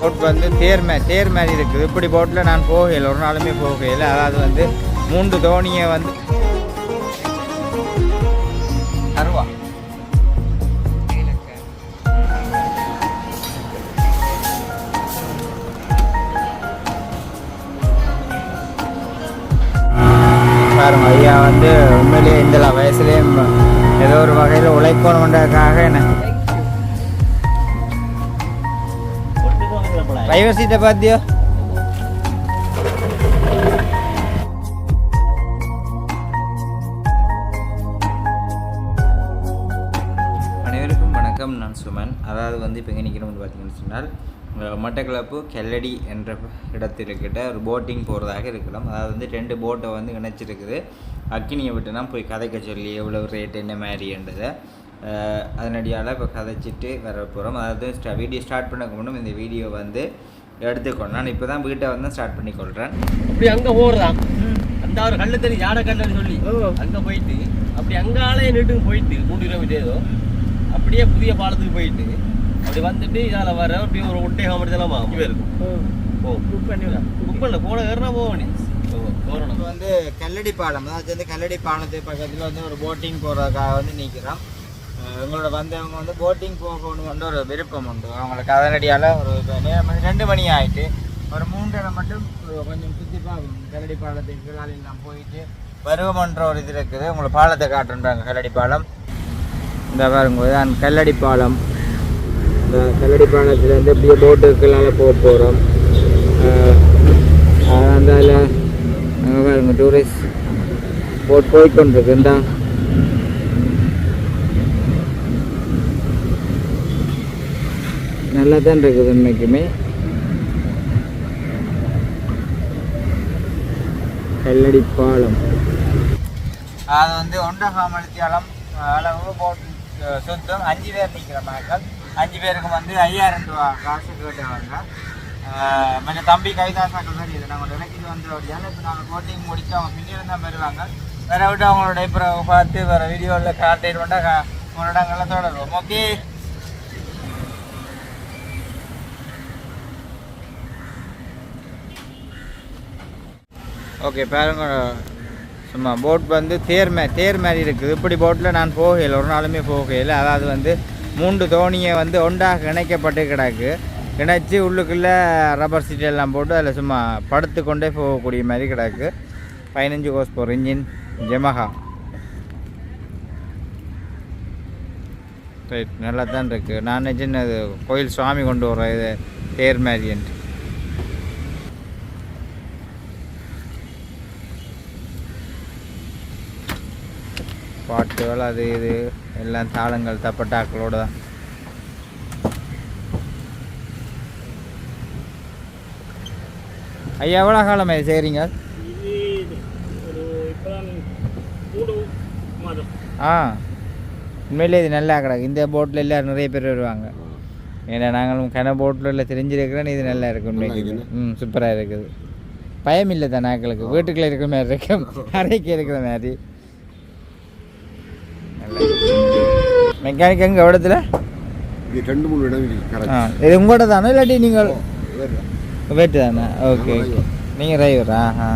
Boat வந்து தேர் மே தேர் மாதிரி இருக்குது. இப்படி போட்டில் நான் போகையில் ஒரு நாளுமே போகையில் அதாவது வந்து மூன்று தோணியை வந்து அருவா பாருங்க ஐயா வந்து உண்மையிலேயே இந்த வயசுலேயும் ஏதோ ஒரு வகையில் உழைக்கணுன்றதுக்காக என்ன டிரைவர் சீட்டை பார்த்தியோ அனைவருக்கும் வணக்கம் நான் சுமன். அதாவது வந்து இப்போ எங்கே நிற்கிறோம்னு பார்த்தீங்கன்னு சொன்னால் அஹ், மட்டக்களப்பு கெல்லடி என்ற இடத்திற்கிட்ட ஒரு போட்டிங் போகிறதாக இருக்கலாம். அதாவது வந்து ரெண்டு போட்டை வந்து இணைச்சிருக்குது. அக்கினியை விட்டுனா போய் கதைக்க சொல்லி எவ்வளோ ரேட் என்ன மாதிரின்றதை அதனடியால் இப்போ கதைச்சிட்டு வர போகிறோம் அதாவது வீடியோ ஸ்டார்ட் பண்ணக்கு முன்னும் இந்த வீடியோ வந்து எடுத்துக்கொண்டு நான் இப்போ தான் வீட்டை வந்து ஸ்டார்ட் பண்ணிக்கொள்கிறேன் அப்படி அங்க போறதாம் அந்த ஒரு கல்லு தண்ணி யானை கல்லுன்னு சொல்லி. அங்க போயிட்டு அப்படி அங்காலே நீட்டு போயிட்டு மூணு கிலோமீட்டர் ஏதோ அப்படியே புதிய பாலத்துக்கு போயிட்டு அப்படி வந்துட்டு இதால வர அப்படியே ஒரு ஒட்டை காமெடிதெல்லாம் இங்கே இருக்கும். ஓ. புக் பண்ணி புக் பண்ணல போன ஏறினா போறணும் இப்போ வந்து கல்லடி பாலம். அதாவது வந்து கல்லடி பாலத்துக்கு பக்கத்தில் வந்து ஒரு போட்டிங் போகிறதுக்காக வந்து நிற்கிறோம் எங்களோட வந்தவங்க வந்து போட்டிங் போகணுன்ற ஒரு விருப்பம் உண்டு. அவங்களுக்கு அதனடியால் ஒரு நேரம் ரெண்டு மணி ஆயிட்டு. ஒரு மூன்றரை மட்டும் கொஞ்சம் சுற்றி பார்க்கணும். கரடி பாலத்துக்கு கீழாலாம் போயிட்டு வருவமன்ற ஒரு இது இருக்குது. உங்களை பாலத்தை காட்டுன்றாங்க கல்லடி பாலம். இந்த பாருங்க இதான் கல்லடி பாலம். இந்த கல்லடி பாலத்துலேருந்து இப்படியே போட்டுக்கெல்லாம் போக போகிறோம் அந்த அங்கே பாருங்க டூரிஸ்ட் போட் போய்க்கொண்டிருக்கு நல்லா தான் இருக்குது உண்மைக்குமே. கல்லடி பாலம் அது வந்து ஒன்றகாமலத்தியாலம் அளவு போட்டு சொந்தம் அஞ்சு பேர் நிற்கிற மக்கள் அஞ்சு பேருக்கு வந்து ஐயாயிரம் ரூபா காசு கேட்டவங்க. மற்ற தம்பி கைதாசாக்கள் மாதிரி இது. நாங்கள் நினைக்கிட்டு வந்து அப்படியால இப்போ நாங்கள் கோட்டிங் முடித்து அவங்க பின்னிருந்து தான் வருவாங்க. வேற விட்டு அவங்களோட இப்போ பார்த்து வேறு வீடியோவில் கார்டேட் பண்ணால் உங்களோட இடங்கள்லாம் தொடருவோம். ஓகே ஓகே பாருங்க. சும்மா போட் வந்து தேர் மே தேர் மாதிரி இருக்குது. இப்படி போட்டில் நான் போகையில் ஒரு நாளுமே போகையில் அதாவது வந்து மூன்று தோணியை வந்து ஒன்றாக இணைக்கப்பட்டு கிடக்கு. இணைச்சி உள்ளுக்குள்ளே ரப்பர் சீட் எல்லாம் போட்டு அதில் சும்மா படுத்து கொண்டே போகக்கூடிய மாதிரி கிடக்கு. பதினஞ்சு கோஸ் போகிற இன்ஜின் ஜெமஹா ரைட் நல்லா தான் இருக்குது நான் சின்னது கோயில் சுவாமி கொண்டு வர இது தேர் மாதிரின்ட்டு பாட்டுகள் அது இது எல்லாம் தாளங்கள் தப்பட்டாக்களோட தான். ஐயா எவ்வளோ காலம் இது செய்கிறீங்க? ஆ உண்மையிலே இது நல்லா கிடக்கு. இந்த போட்டில் எல்லோரும் நிறைய பேர் வருவாங்க. ஏன்னா நாங்களும் கன போட்டில் தெரிஞ்சிருக்கிறேன் இது நல்லா இருக்கு உண்மைக்கு ம் சூப்பராக இருக்குது. பயம் இல்லை தான் நாக்களுக்கு வீட்டுக்குள்ளே இருக்கிற மாதிரி இருக்கும் அறைக்கு இருக்கிற மாதிரி. மெக்கானிக் எங்கே? இடத்துல இது ரெண்டு மூணு இடம் இருக்கு ஆ கரெக்ட் இது உங்களோட தானே? இல்லாட்டி நீங்கள் வேறு. வெயிட்டு தானே? ஓகே ஓகே நீங்கள் டிரைவரா ஆ?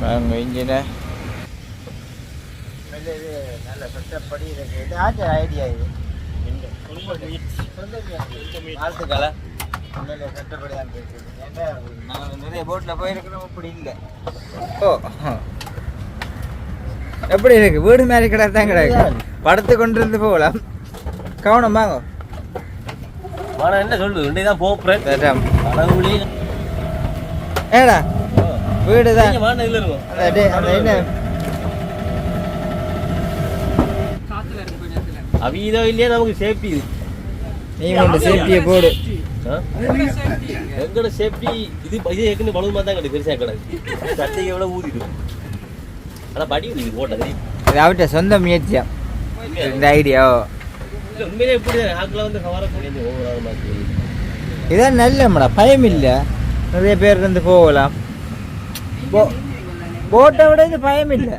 பாருங்க இன்ஜினை நல்ல செட்டப் படி இருக்கு இது ஆச்சு ஐடியா இது. வாழ்த்துக்களை. உண்மையிலே செட்டப்படி தான் இருக்குது ஏன்னா நாங்கள் நிறைய போட்டில் போயிருக்கிறோம் இப்படி இல்லை. ஓ எப்படி இருக்கு? வீடு மாதிரி கிடக்கு. தான் கிடக்கு படுத்து கொண்டு இருந்து போகலாம். கவனம் வாங்க. ஆனா என்ன சொல்லு இன்னைக்கு தான். கடவுளே ஏடா? வீடு தான் என்ன அவீதோ இல்லையே நமக்கு சேஃப்டி நீ உண்டு சேஃப்டியை போடு. எங்கட சேஃப்டி இது இது ஏற்கனவே பலவு மாதிரி தான் கிடக்கு. பெருசா கிடக்கு. சட்டைக்கு எவ்வளவு ஊதிடும். ஆனா படி இது போட்டது. இது அவட்ட சொந்த முயற்சியா? இந்த இல்ல உண்மையிலே எப்படி ஆக்கில் வந்து கவரக்கூடிய ஓவரால் மாதிரி இதான் நல்ல பயம் இல்லை. நிறைய பேர் இருந்து போகலாம். போட்டை விட இது பயம் இல்லை.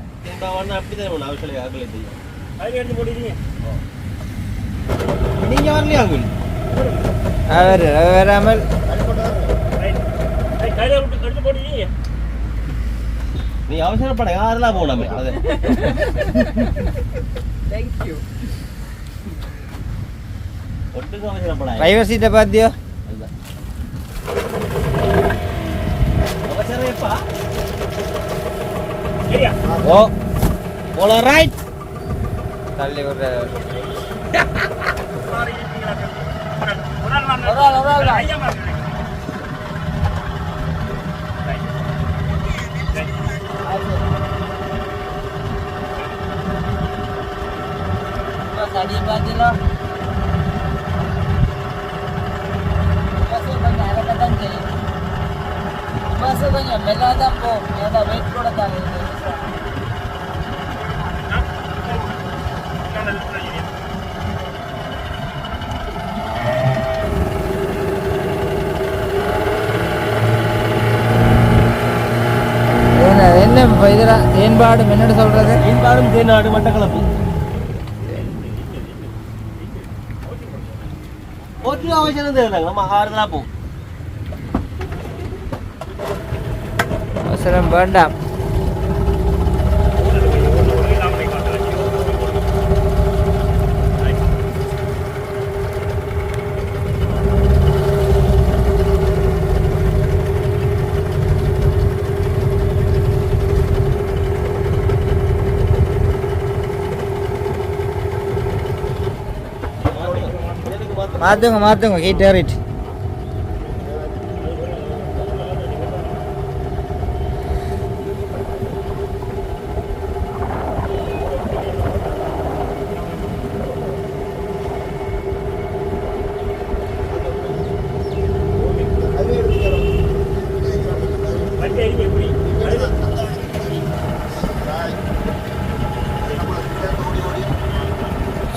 நீங்க வரலையா அவர் வராமல் நீ அவசரப்பட யாரெல்லாம் போகலாமே அது ஒட்டுக்கு அவசரப்பட டிரைவர் சீட்டை பார்த்தியோ எப்பா ஓ போல ரைட் தள்ளி விடுற தடி பார்த்தீங்களா கொஞ்சம் அழகாக செய்யும் பஸ் கொஞ்சம் மெல்லாக தான் போகும் ஏதா வெயிட் கூட தாங்க என்ன இதில் தேன்பாடு என்னோட சொல்கிறது மீன்பாடும் தேனாடு மட்டக்களப்பு. ഒരു ആവശ്യം തീർന്നേക്കണം മഹാരത്തിലാ പോകും അവസരം വേണ്ട மாற்றுங்க மாற்றுங்க ஹீட் ஏறிட்டு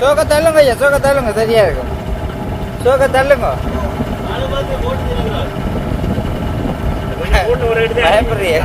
சோக தள்ளுங்க ஐயா சோக தள்ளுங்க சரியா இருக்கும். சோக தள்ளுங்க. பயப்படுறிய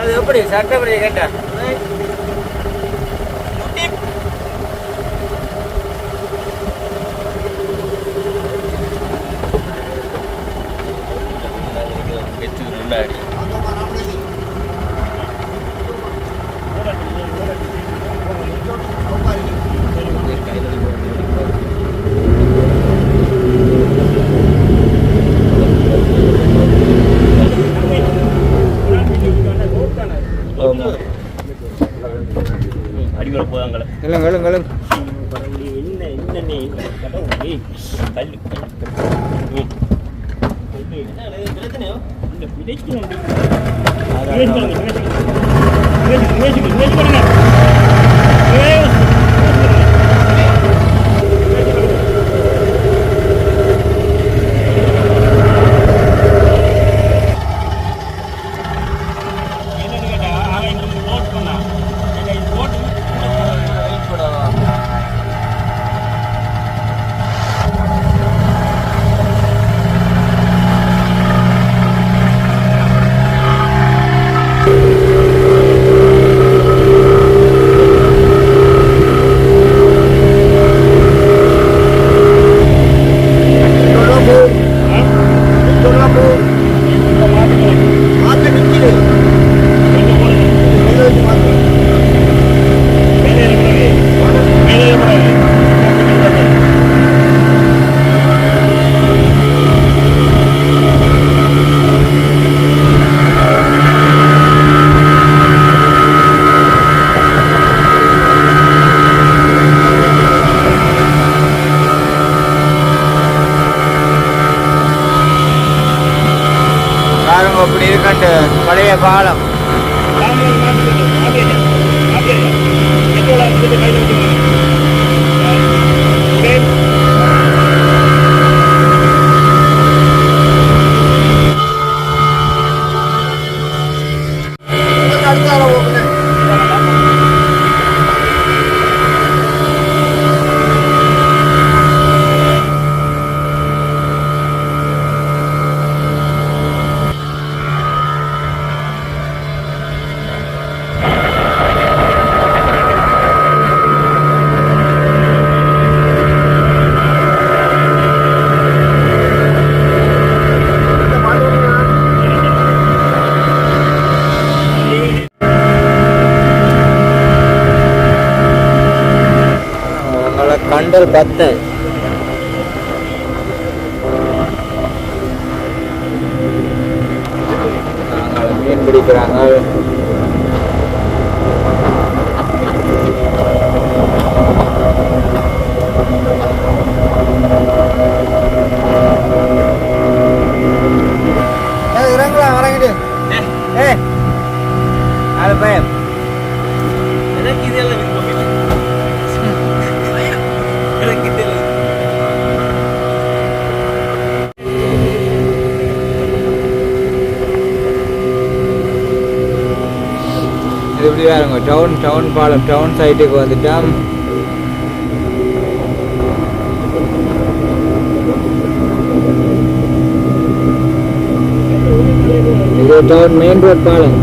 அது எப்படி சட்டப்படி கேட்டேன் டவுன் பாலம் டவுன் சைட்டுக்கு வந்துட்டோம். இது டவுன் மெயின் ரோட் பாலம்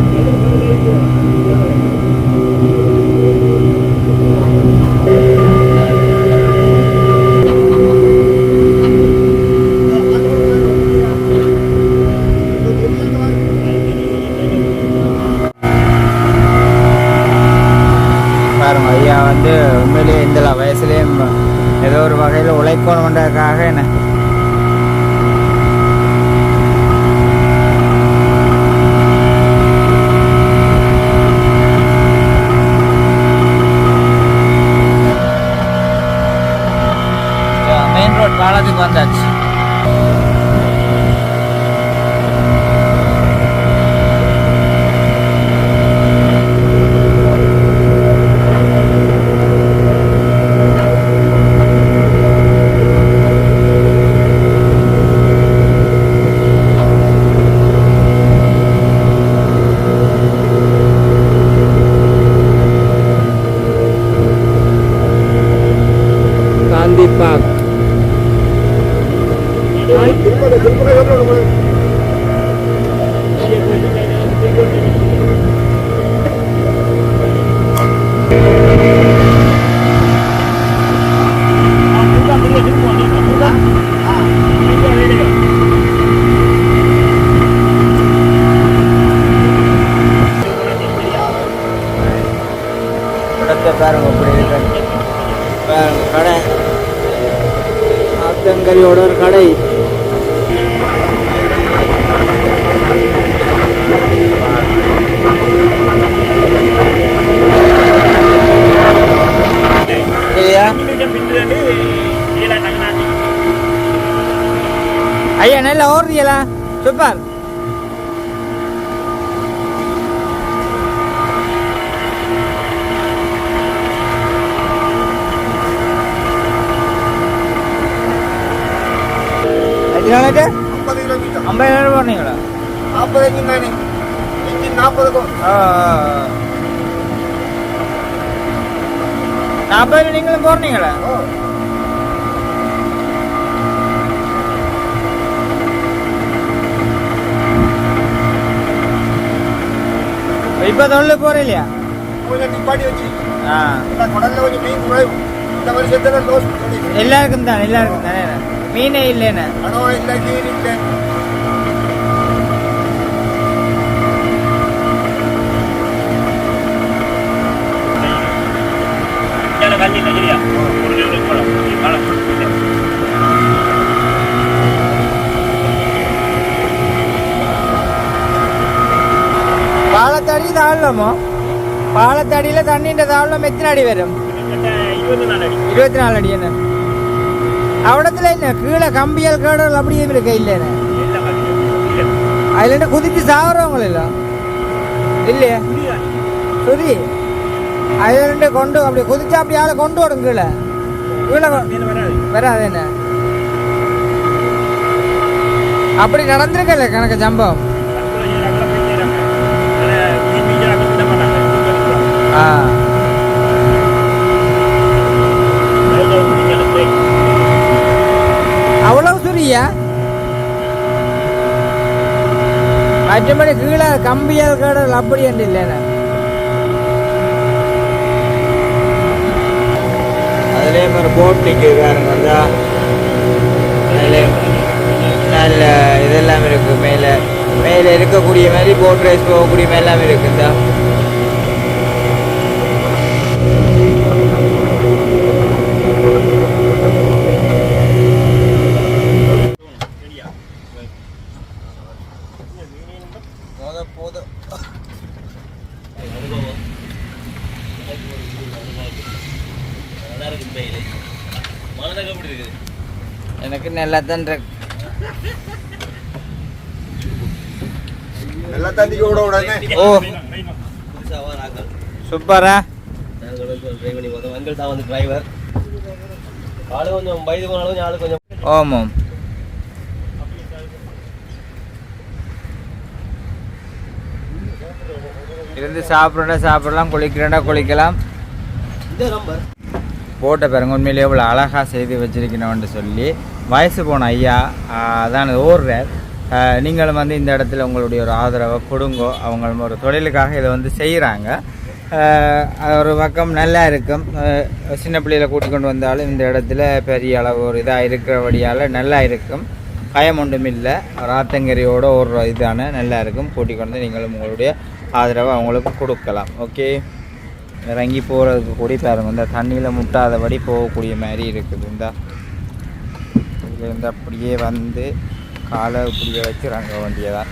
ஏதோ ஒரு வகையில் உழைக்கணுன்றதுக்காக என்ன? மெயின் ரோட் பாலத்துக்கு வந்தாச்சு காந்தி பார்க் இடத்தை பாருங்க இப்படி இருக்கு பாருங்க கடை தொடர்களை ஒரு கடை இல்லையா ஐயா நல்லா ஓடுறீங்களா சூப்பர் எத்தனை ஐம்பது கிலோமீட்டர் ஐம்பது நேரம் போனீங்களா நாற்பது எஞ்சின் தானே எஞ்சின் நாற்பதுக்கும் நாற்பது நீங்களும் போறீங்களா இப்ப தொழில் போற இல்லையா கொஞ்சம் நிப்பாட்டி வச்சு ஆ கடல்ல கொஞ்சம் மீன் குறைவு இந்த வருஷத்துல லோஸ் எல்லாருக்கும் தான் எல்லாருக்கும் தானே மீனே இல்லைன்னு கனவா இல்லை கீர் இல்லை പാളത്തടി താഴലമോ പാളത്തടിയിലെ തണ്ണിന്റെ താഴലം എത്ര അടി വരും ഇരുപത്തിനാല് അടി തന്നെ அவ்வளோத்தில் என்ன? கீழே கம்பியால் கேடுகள் அப்படியே இருக்கு இல்லைண்ணே அதில் என்ன குதிச்சு சாகுறவங்கள இல்லை? இல்லையே? சரி அதில் ரெண்டு கொண்டு அப்படி குதிச்சா அப்படி ஆளை கொண்டு வரும் கீழே. கீழே வராது என்ன? அப்படி நடந்திருக்கல கணக்கு சம்பவம். ஆ. அவ்வளவு சுரியா மற்றபடி கீழே கம்பியால் கடல் அப்படி என்று இல்லைண்ணே அதுலேயே மாதிரி போட் நிற்கிறாருங்க வந்தா அதிலே நல்ல இதெல்லாம் இருக்கு மேலே மேலே இருக்கக்கூடிய மாதிரி போட் ரேஸ் போகக்கூடிய மாதிரி எல்லாம் இருக்குதா போதும் நல்லா இருக்கு இந்த இது. மனதுக்கு எப்படி இருக்குது எனக்கு நல்லா தான் இருக்கு நல்லா தண்ணிக்கு விட விடாது ஓ. புதுசாக நாங்கள் சூப்பரா நாங்கள் வந்து தான் டிரைவர் ஆளு கொஞ்சம் வயது போனாலும் கொஞ்சம் ஆளு கொஞ்சம் ஆமாம். இருந்து சாப்பிட்றா சாப்பிடலாம் குளிக்கிறேன்டா குளிக்கலாம். இந்த நம்பர் போட்டை பாருங்க உண்மையிலேயே எவ்வளோ அழகாக செய்து வச்சிருக்கணும்னு சொல்லி வயசு போன ஐயா அதான் ஓடுறார் நீங்களும் வந்து இந்த இடத்துல உங்களுடைய ஒரு ஆதரவை கொடுங்கோ. அவங்க ஒரு தொழிலுக்காக இதை வந்து செய்கிறாங்க ஒரு பக்கம் நல்லா இருக்கும். சின்ன பிள்ளையில கூட்டி கொண்டு வந்தாலும் இந்த இடத்துல பெரிய அளவு ஒரு இதாக இருக்கிறபடியால் நல்லா இருக்கும். பயம் ஒன்றும் இல்லை. ஒரு ஆத்தங்கரையோட ஒரு இதான நல்லா இருக்கும். கூட்டி கொண்டு வந்து நீங்களும் உங்களுடைய ஆதரவை அவங்களுக்கு கொடுக்கலாம். ஓகே? இறங்கி போகிறதுக்கு கூட பாருங்கள் இந்த தண்ணியில் முட்டாதபடி போகக்கூடிய மாதிரி இருக்குது. இந்த. இதுலேருந்து அப்படியே வந்து காலை இப்படியே வச்சு இறங்க வேண்டியதான்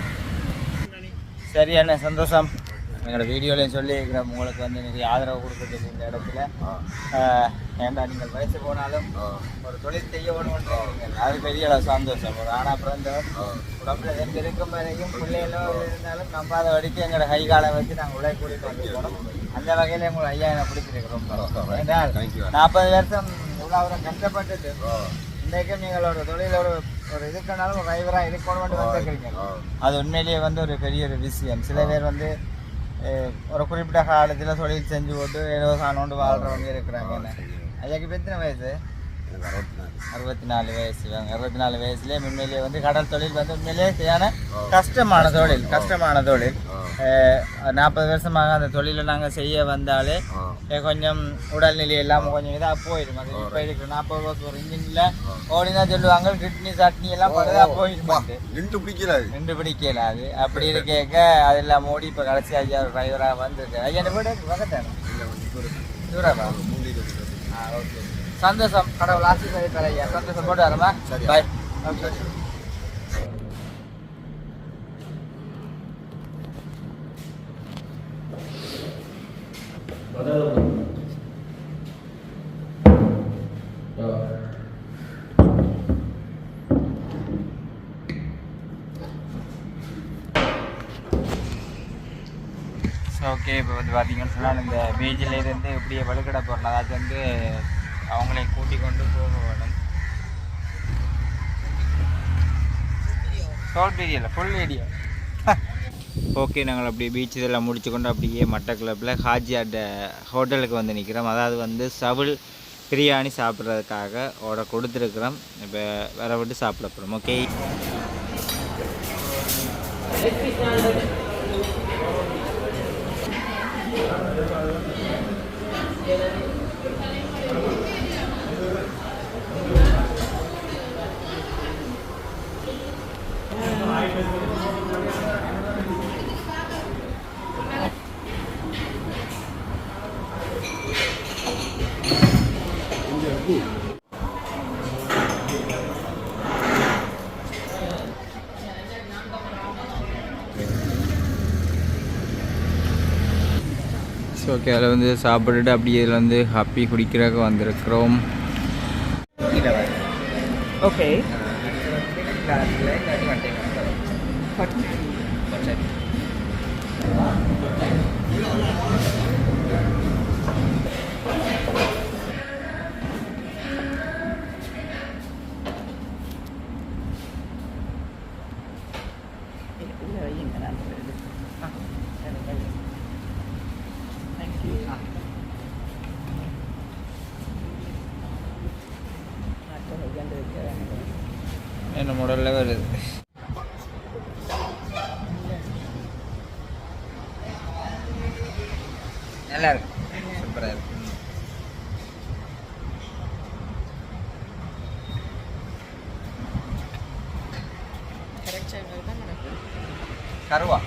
சரி அண்ணா சந்தோஷம். எங்களோட வீடியோலையும் சொல்லியிருக்கிறோம். உங்களுக்கு வந்து நிறைய ஆதரவு கொடுக்குறதுக்கு இந்த இடத்துல. ஏன்டா நீங்கள் வயசு போனாலும் ஒரு தொழில் செய்ய வேணும்ன்றீங்க. அது பெரிய அளவு சந்தோஷம். ஒரு ஆனா பிறந்தவர் உடம்புல ரெண்டு இருக்கும் வரைக்கும் பிள்ளைகளோ இருந்தாலும் நம்பாத வரைக்கும் எங்களோட கை காலை வச்சு நாங்கள் உழைக்க கூட்டிட்டு வந்துருக்கோம் அந்த வகையில் உங்களை ஐயா என்னை பிடிச்சிருக்கு ரொம்ப நாற்பது வருஷம் இவ்வளோ அவரை கஷ்டப்பட்டுட்டு இன்றைக்கும் நீங்களோட தொழிலோட ஒரு இதுக்குனாலும் ஒரு டிரைவராக இருக்கணும்னு வந்துருக்கிறீங்க அது உண்மையிலேயே வந்து ஒரு பெரிய ஒரு விஷயம். சில பேர் வந்து ஒரு குறிப்பிட்ட காலத்தில் தொழில் செஞ்சு போட்டு ஏதோ சாணோண்டு வாழ்கிறவங்க இருக்கிறாங்க. இப்போ எத்தனை வயசு? அறுபத்தி நாலு வயசு. அறுபத்தி நாலு வயசுலேயே உண்மையிலேயே வந்து கடல் தொழில் வந்து உண்மையிலேயே சரியான கஷ்டமான தொழில் கஷ்டமான தொழில். நாற்பது வருஷமாக அந்த தொழிலை நாங்கள் செய்ய வந்தாலே கொஞ்சம் உடல்நிலை எல்லாம் கொஞ்சம் இதாக போயிடும். அது இப்போ இருக்கிற நாற்பது வருஷம் ஒரு இன்ஜினில் ஓடினா சொல்லுவாங்க கிட்னி சட்னி எல்லாம் படுதா போயிடும் நின்று பிடிக்கல ரெண்டு பிடிக்கல அது. அப்படி இருக்கேக்க அதெல்லாம் மூடி இப்போ கடைசி ஐயா டிரைவராக வந்திருக்கு ஐயா என்ன வீடு பக்கத்தான தூரமா ஆ ஓகே சந்தோஷம். கடவுள் ஐயா. சந்தோஷம். போட்டு வரமா பாய் ஓகே ஓகே இப்போ வந்து பார்த்தீங்கன்னு சொன்னால் இந்த பீச்சில் இருந்து இப்படியே வலுக்கடை போகிறோம் அதாச்சும் வந்து அவங்களையும் கூட்டி கொண்டு போக வேணும். ஷார்ட் பீரியல் ஃபுல் ஏரியா ஓகே நாங்கள் அப்படியே பீச் இதெல்லாம் முடிச்சு கொண்டு அப்படியே மட்டக்கிளப்பில் அட்ட ஹோட்டலுக்கு வந்து நிற்கிறோம் அதாவது வந்து சவுல் பிரியாணி சாப்பிட்றதுக்காக ஆர்டர் கொடுத்துருக்குறோம். இப்போ வர விட்டு சாப்பிட போகிறோம் ஓகே ஸோ ஓகே அதில் வந்து சாப்பிட்டுட்டு அப்படியே இதில் வந்து ஹாப்பி குடிக்கிறதுக்கு வந்திருக்கிறோம். ஓகே என்ன மாடலில் வருது நல்லா இருக்கு சூப்பராக இருக்கு கருவா